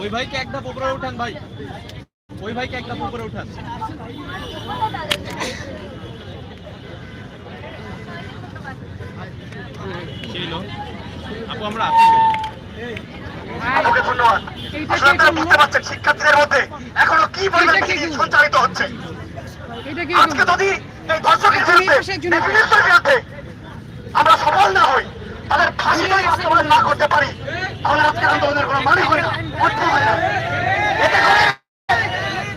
ওই ভাইকে একটা উপরে উঠান ভাই। ওই ভাইকে একটা উপরে উঠান। ছিল আপু আমরা আছি। ধন্যবাদ। এইটা আসলে কে আপনারা বুঝতে পারছেন শিক্ষার্থীদের মধ্যে এখনও কি পরিমাণ ভীতি হচ্ছে? কি আজকে যদি এই দর্শকের তুমি বিরুদ্ধে আমরা সফল না হই তাদের ফাঁসি বাস্তবায়ন না করতে পারি। তাহলে আজকে আন্দোলনের কোনো মানে হয় না অর্থ হয় না।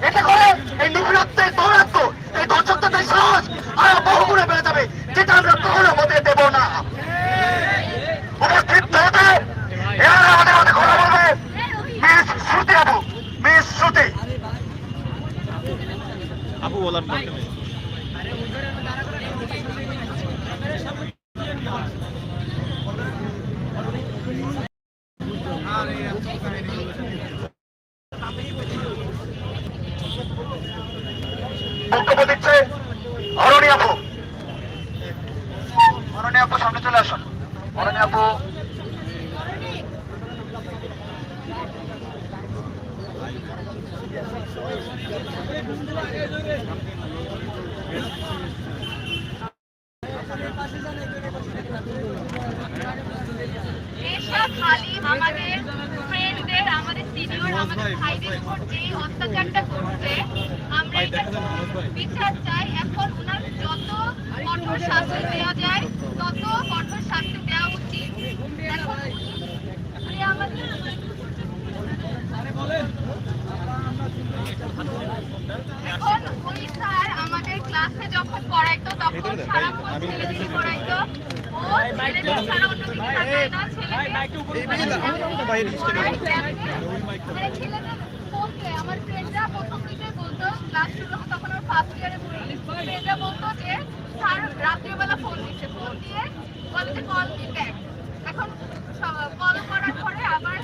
এতে করে এই নিপীড়ত্বের দৌরাত্ম এই দর্শকদের সাহস আরও বহুগুণে বেড়ে যাবে, যেটা আমরা কখনো হতে দেব না। উপস্থিত হতে, এরা আমাদের মধ্যে কথা বলবে। মিস দরকার নেই বক্তব্য দিচ্ছে অরণি আপু অরণি আপু সামনে চলে আসুন অরণি আপু এসব খালি আমাদের ফ্রেন্ডদের আমাদের সিনিয়র আমাদের ভাইদের উপর যেই অত্যাচারটা করছে আমরা ভাই, এটা দেখা যান মানুষ ভাই। বিচার চাই এখন ওনার যত কঠোর শাস্তি দেওয়া যায় তত কঠোর শাস্তি দেওয়া উচিত। এখন ওই স্যার আমাদের ক্লাসে যখন পড়াইতো তখন সারাক্ষণ ছেলেদের পড়াইতো। ও ছেলেদের ছাড়া অন্য কিছু তাকায় না ছেলেদের বাইরে স্টেজে ছেলেদের বলতে আমার ফ্রেন্ডরা প্রথম দিকে বলতো ক্লাস শুরু তখন আমার ফার্স্ট ইয়ারে ফ্রেন্ডরা বলতো যে স্যার রাত্রিবেলা ফোন দিচ্ছে ফোন দিয়ে বলে যে কল মি ব্যাক এখন কল করার পরে আবার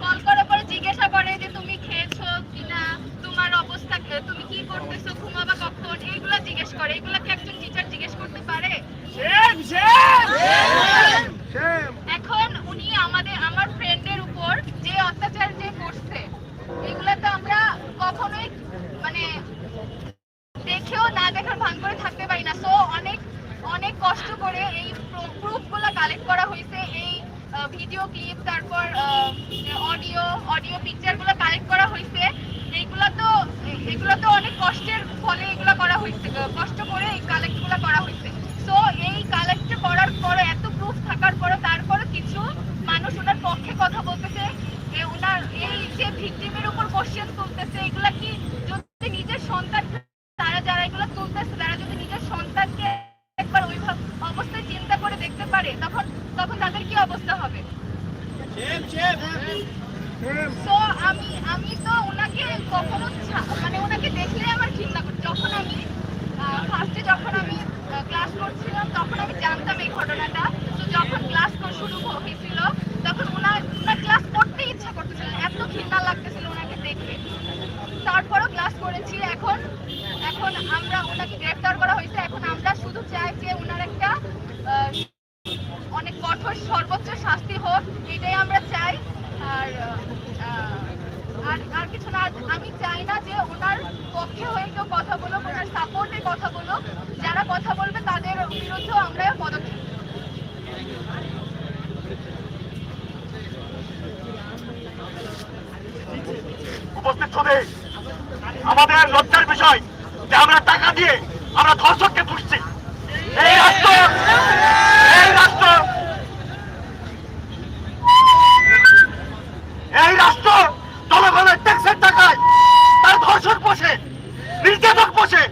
কল করার পরে জিজ্ঞাসা করে যে তুমি খেয়েছো কিনা তোমার অবস্থা তুমি কি করতেছো ঘুমাবা কখন? এইগুলা জিজ্ঞেস করে। এগুলা কি একজন টিচার জিজ্ঞেস করতে পারে? এখন উনি আমাদের আমার ফ্রেন্ডের উপর যে অত্যাচার যে করছে এগুলা তো আমরা কখনোই মানে দেখেও না দেখার ভান করে থাকতে পারি না সো অনেক অনেক কষ্ট করে এই প্রুফগুলো কালেক্ট করা হয়েছে এই ভিডিও ক্লিপ তারপর অডিও অডিও পিকচারগুলো কালেক্ট করা হয়েছে এইগুলা তো এ- এগুলো তো অনেক কষ্টের ফলে এগুলো করা হয়েছে আহ, কষ্ট করে এই কালেক্টগুলো করা হয়েছে সো এই কালেক্ট করার পরে এত প্রুফ থাকার পরে তারপরে কিছু মানুষ ওনার পক্ষে কথা বলতেছে এ ওনার এই যে ভিকটিমের উপর কোশ্চেন তুলতেছে এগুলা কি যদি নিজের সন্তান তারা যারা এগুলো তুলতেছে তারা যদি নিজের সন্তানকে একবার ওই ভাব- অবস্থায় চিন্তা করে দেখতে পারে তখন তখন তাদের কি অবস্থা হবে তো আমি আমি তো ওনাকে কখনো ছা- মানে ওনাকে দেখলে আমার ঘৃণা করছে যখন আমি ফার্স্টে যখন আমি ক্লাস করছিলাম তখন আমি জানতাম এই ঘটনাটা। তো যখন ক্লাস শুরু হয়েছিল, তখন ওনার ক্লাস করতে ইচ্ছা করতেছিল এত ঘৃণা লাগতেছিল ওনাকে দেখে। তারপরও ক্লাস করেছি, এখন এখন আমরা ওনাকে গ্রেফতার করা হয়েছে। এখন আমরা শুধু চাই যে ওনার একটা অনেক কঠোর, সর্বোচ্চ শাস্তি হোক, এটাই আমরা চাই। আর আর কিছু না আমি চাই না যে ওনার পক্ষে হয়ে কেউ কথা সাপোর্টে কথা যারা কথা বলবে, তাদের বিরুদ্ধেও আমরা পদক্ষেপ। উপস্থিত ছবি আমাদের লজ্জার বিষয় যে আমরা টাকা দিয়ে আমরা ধর্ষককে পুষছি এই রাষ্ট্র এই রাষ্ট্র এই রাষ্ট্র জনগণের ট্যাক্সের টাকায় তার ধর্ষক পোষে নির্যাতক পোষে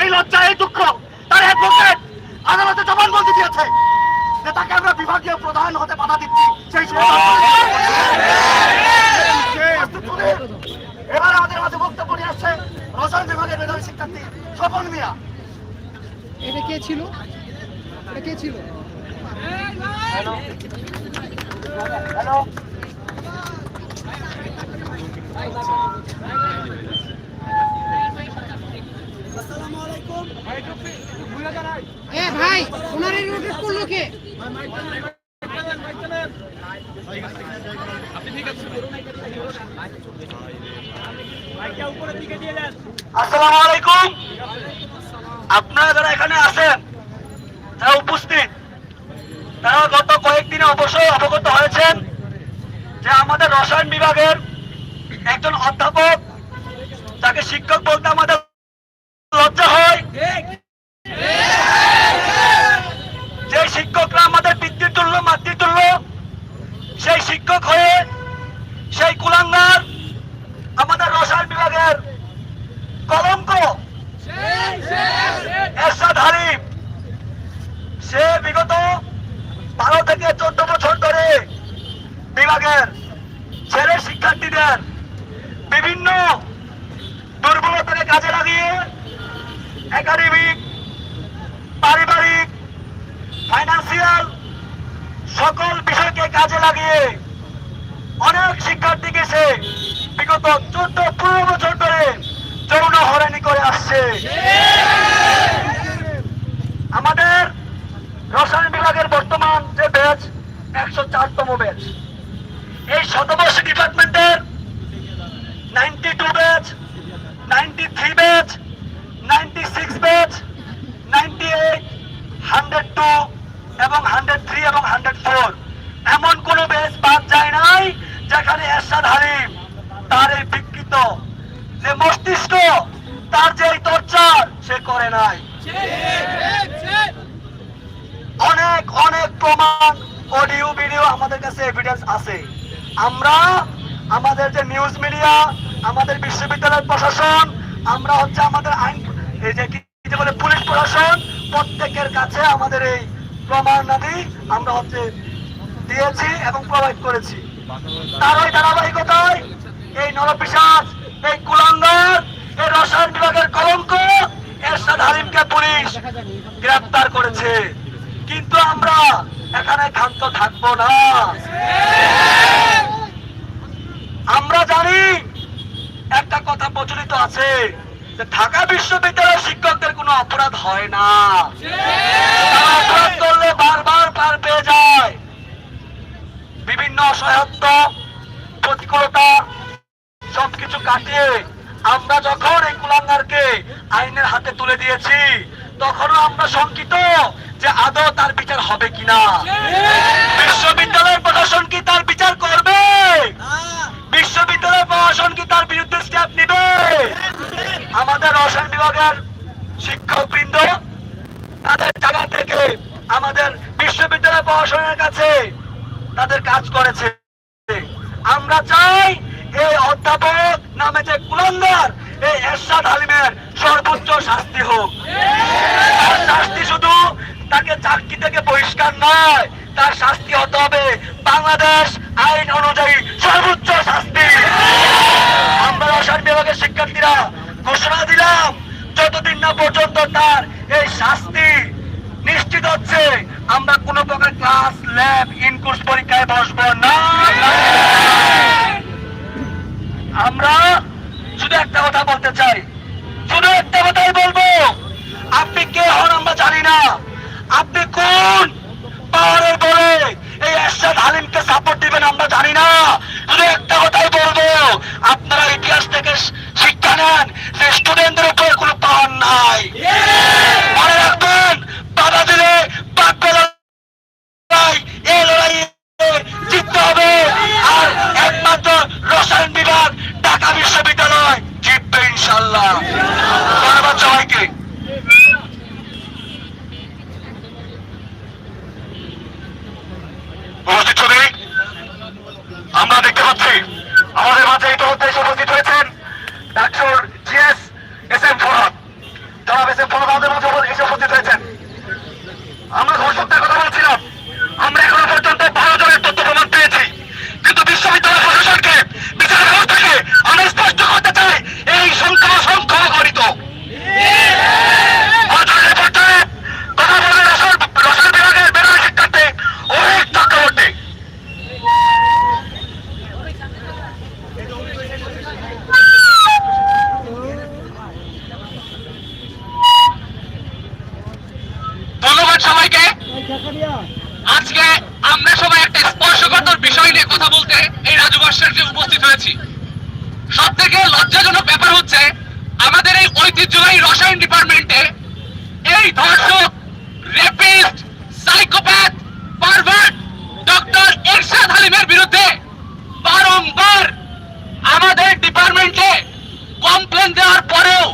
এই লজ্জা এই দুঃখ তার অ্যাডভোকেট আদালতে জবানবন্দি দিয়েছে যে তাকে আমরা বিভাগীয় প্রধান হতে বাধা দিচ্ছি সেই সময় এবার আমাদের মাঝে বক্তব্য নিয়ে আসছে রসায়ন বিভাগের মেধাবী শিক্ষার্থী স্বপন মিয়া এটা কে ছিল এটা কে ছিল হ্যালো এ ভাই আপনারা যারা এখানে আছেন যারা উপস্থিত। তারা গত কয়েকদিনে অবশ্যই অবগত হয়েছেন যে আমাদের রসায়ন বিভাগের একজন অধ্যাপক, তাকে শিক্ষক বলতে আমাদের লজ্জা হয়। যে শিক্ষকরা আমাদের পিতৃতুল্য, মাতৃতুল্য, সেই শিক্ষক হয়ে সেই কুলাঙ্গার আমাদের রসায়ন বিভাগের কলঙ্ক, এরশাদ হারিম সে বিগত থেকে চোদ্দ বছর ধরে বিভাগের ছেলে শিক্ষার্থীদের বিভিন্ন দুর্বলতাকে কাজে লাগিয়ে একাডেমিক, পারিবারিক, ফাইন্যান্সিয়াল সকল বিষয়কে কাজে লাগিয়ে অনেক শিক্ষার্থীকে সে বিগত চোদ্দ পনেরো বছর ধরে যৌন হরানি করে আসছে আমাদের রসায়ন বিভাগের বর্তমান যে ব্যাচ একশো চারতম ব্যাচ এই শতবর্ষ ডিপার্টমেন্টের ninety two batch ninety three batch ninety six batch ninety eight hundred two এবং হান্ড্রেড থ্রি এবং হান্ড্রেড ফোর এমন কোন ব্যাচ বাদ যায় নাই যেখানে এরশাদ হারিম তার এই বিকৃত যে মস্তিষ্ক তার যে টর্চার সে করে নাই। অনেক অনেক প্রমাণ অডিও, ভিডিও আমাদের কাছে এভিডেন্স আছে। আমরা আমাদের যে নিউজ মিডিয়া আমাদের বিশ্ববিদ্যালয়ের প্রশাসন, আমরা হচ্ছে আমাদের আইন, এই যে কি বলে পুলিশ প্রশাসন, প্রত্যেকের কাছে আমাদের এই প্রমাণাদি আমরা হচ্ছে দিয়েছি এবং প্রোভাইড করেছি। তার ওই ধারাবাহিকতায় এই নরপিসাজ এই কুলাঙ্গার, এই রসায়ন বিভাগের কলঙ্ক, এরশাদ হালিমকে পুলিশ গ্রেপ্তার করেছে। কিন্তু আমরা এখানে ক্ষান্ত থাকব না। আমরা জানি, একটা কথা প্রচলিত আছে যে ঢাকা বিশ্ববিদ্যালয়ের শিক্ষকদের কোনো অপরাধ হয় না। অপরাধ করলে বারবার পার পেয়ে যায়। বিভিন্ন অসহায়ত্ব, প্রতিকূলতা, সবকিছু কাটিয়ে আমরা যখন এই কুলাঙ্গারকে আইনের হাতে তুলে দিয়েছি, তখনও আমরা শঙ্কিত। যে আদৌ তার বিচার হবে কিনা? বিশ্ববিদ্যালয়ের প্রশাসন কি তার বিচার করবে? বিশ্ববিদ্যালয়ের প্রশাসন কি তার বিরুদ্ধে স্টেপ নিবে? আমাদের রসায়ন বিভাগের শিক্ষকবৃন্দ তাদের জায়গা থেকে আমাদের বিশ্ববিদ্যালয় প্রশাসনের কাছে তাদের কাজ করেছে। আমরা চাই এই অধ্যাপক নামে যে কুলন্দার এই এরশাদ হালিমের সর্বোচ্চ শাস্তি হোক। শাস্তি শুধু তাকে চাকরি থেকে বহিষ্কার নয়। তার শাস্তি হতে হবে বাংলাদেশ আইন অনুযায়ী সর্বোচ্চ শাস্তি। আমরা বিভাগের শিক্ষার্থীরা ঘোষণা দিলাম, যতদিন না পর্যন্ত তার এই শাস্তি নিশ্চিত হচ্ছে, আমরা কোনো প্রকার ক্লাস, ল্যাব, ইনকোর্স পরীক্ষায় বসবো না। আমরা শুধু একটা কথা বলতে চাই। শুধু একটা কথাই বলব আপনি কে হন আমরা জানি না কোন পাহাড়ের বলে এই এরশাদ হালিমকে সাপোর্ট দিবেন আমরা জানি না। শুধু একটা কথাই বলব, আপনারা ইতিহাস থেকে শিক্ষা নেন, যে স্টুডেন্টদের উপর কোনো পাওয়ার নাই মনে রাখবেন বাধা দিলে বাঁচবে লড়াই এই লড়াইয়ে জিততে হবে আর একমাত্র রসায়ন বিভাগ ঢাকা বিশ্ববিদ্যালয় জিতবে ইনশাল্লাহ ধন্যবাদ সবাইকে উপস্থিত ছবি আমরা দেখতে পাচ্ছি আমাদের মাঝে ইতিমধ্যে এসে উপস্থিত হয়েছেন doctor GS S M Farhad জনাব এস এম ফরহাদ আমাদের মাঝে এসে উপস্থিত হয়েছেন আমরা ধর্ষকদের কথা বলছিলাম আমরা এখনও পর্যন্ত বারো জনের তথ্য প্রমাণ পেয়েছি কিন্তু বিশ্ববিদ্যালয় প্রশাসনকে বিচার ব্যবস্থাকে আমি স্পষ্ট করতে চাই এই সংখ্যা অসংখ্য গণিত বছরের পর্যায়ে কথা বলে রসায়ন রসায়ন বিভাগের বেরোয় শিক্ষার্থী অনেক চক্রবর্তী ধন্যবাদ সবাইকে আজকে আমরা সবাই একটা স্পর্শকাতর বিষয় নিয়ে কথা বলতে এই রাজু ভাস্কর্যে উপস্থিত হয়েছি সব থেকে লজ্জাজনক ব্যাপার হচ্ছে, আমাদের এই ঐতিহ্যবাহী রসায়ন ডিপার্টমেন্টে এই ধর্ষক rapist psychopath pervert doctor Ershad হালিমের বিরুদ্ধে বারংবার আমাদের ডিপার্টমেন্টে কমপ্লেন দেওয়ার পরেও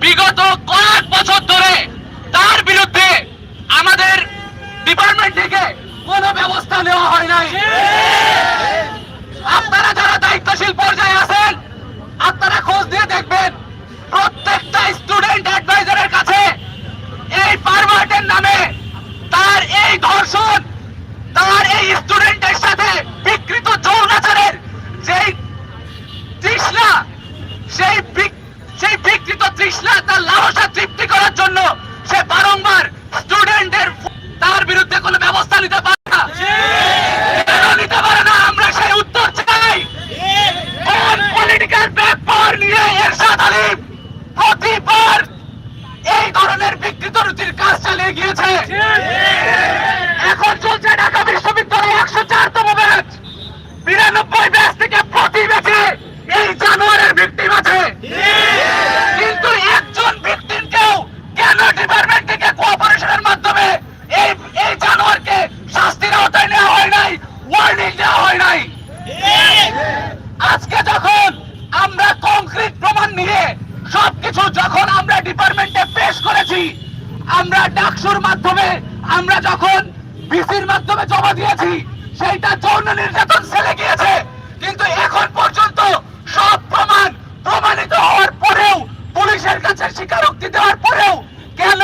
বিগত কয়েক বছর ধরে তার বিরুদ্ধে আমাদের ডিপার্টমেন্ট থেকে কোনো ব্যবস্থা নেওয়া হয় নিতে পারে না। কেন নিতে পারে না? আমরা সেই উত্তর চাই। পলিটিক্যাল ব্যাপার নিয়ে এরশাদ আলিম প্রতিবার এই ধরনের বিকৃত রুচির কাজ চালিয়ে গিয়েছে? এখন চলছে ঢাকা বিশ্ববিদ্যালয়ে একশো চারতম ব্যাচ। বিরানব্বই ব্যাচ থেকে প্রতি ব্যাচে এই জানোয়ারের ভিক্টিম আছে কিন্তু একজন ভিক্টিমকেও কেন ডিপার্টমেন্ট থেকে কোঅপারেশনের মাধ্যমে এই এই জানোয়ারকে শাস্তির আওতায় নেওয়া হয় নাই ওয়ার্নিং দেওয়া হয় নাই আজকে যখন আমরা কংক্রিট প্রমাণ নিয়ে সবকিছু যখন আমরা ডিপার্টমেন্টে পেশ করেছি আমরা ডাকসুর মাধ্যমে আমরা যখন বিসির মাধ্যমে জমা দিয়েছি সেইটা যৌন নির্যাতন সেলে গিয়েছে। কিন্তু এখন পর্যন্ত সব প্রমাণ প্রমাণিত হওয়ার পরেও, পুলিশের কাছে স্বীকারোক্তি দেওয়ার পরেও কেন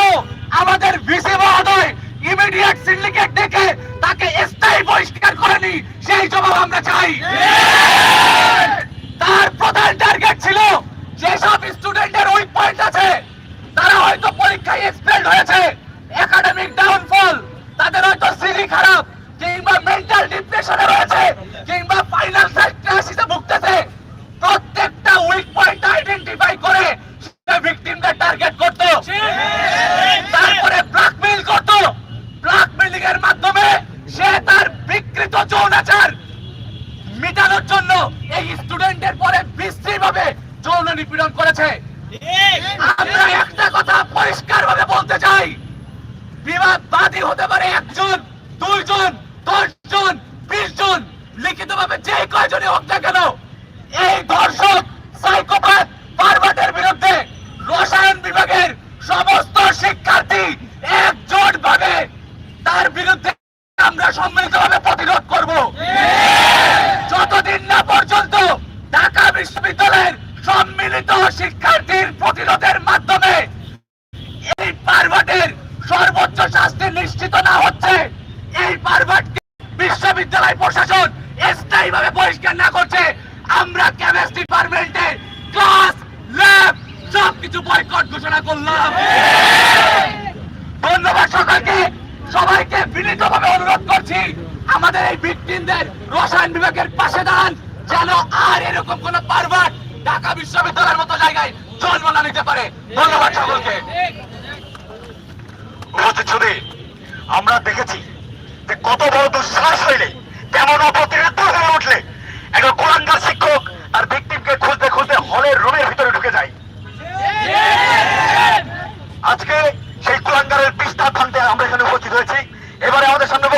আমাদের ভিসি মহোদয় ইমিডিয়েট সিন্ডিকেট ডেকে তাকে স্থায়ী বহিষ্কার করেনি? সেই জবাব আমরা চাই। তার প্রধান টার্গেট ছিল যেসব স্টুডেন্টের উইক পয়েন্ট আছে, তারা হয়তো পরীক্ষায় এক্সপেল্ড হয়েছে। একাডেমিক ডাউনফল তাদের হয়তো সিজি খারাপ। ডিপ্রেশনে রয়েছে কিংবা ফাইনাল ক্রাইসিসে ভুগতেছে। প্রত্যেকটা উইক পয়েন্ট আইডেন্টিফাই করে সে ভিকটিমদের টার্গেট করত। তারপরে ব্ল্যাকমেইল করত। ব্ল্যাকমেইলিং এর মাধ্যমে সে তার বিকৃত যৌনাচার মেটানোর জন্য এই স্টুডেন্টের পরে বিশ্রী ভাবে যৌন নিপীড়ন করেছে। আমরা একটা কথা পরিষ্কার ভাবে বলতে চাই। বিবাদবাদী হতে পারে একজন, দুইজন দশজন বিশ জন লিখিত ভাবে যে কয়জনই হোক না কেন, এই ধর্ষক সাইকোপ্যাথ পারভাটের বিরুদ্ধে রসায়ন বিভাগের সমস্ত শিক্ষার্থী একজোট ভাবে তার বিরুদ্ধে আমরা সম্মিলিতভাবে প্রতিরোধ করব। যতদিন না পর্যন্ত ঢাকা বিশ্ববিদ্যালয়ের সম্মিলিত শিক্ষার্থীর প্রতিরোধের মাধ্যমে এই পারভাটের সর্বোচ্চ শাস্তি নিশ্চিত না হচ্ছে, এই পারভাটকে বিশ্ববিদ্যালয় প্রশাসন স্থায়ীভাবে পরিষ্কার না করছে, আমরা ক্লাস ল্যাব বয়কট ঘোষণা করলাম। ধন্যবাদ সকলকে, সবাইকে বিনীতভাবে অনুরোধ করছি, আমাদের এই ভিকটিমদের রসায়ন বিভাগের পাশে দাঁড়ান, যেন আর এরকম কোন পারভাট ঢাকা বিশ্ববিদ্যালয়ের মতো জায়গায় জন্ম না নিতে পারে। ধন্যবাদ সকলকে। আমরা দেখেছি যে কত বড় দুঃসাহস হইলে কেমন অপ্রতিরোধ হয়ে উঠলে একটা কোরআনগার শিক্ষক আর ভিকটিমকে খুঁজতে খুঁজতে হলের রুমের ভিতরে ঢুকে যায়। আজকে সেই কোরআনগারের পৃষ্ঠা থানতে আমরা এখানে উপস্থিত হয়েছি। এবারে আমাদের সামনে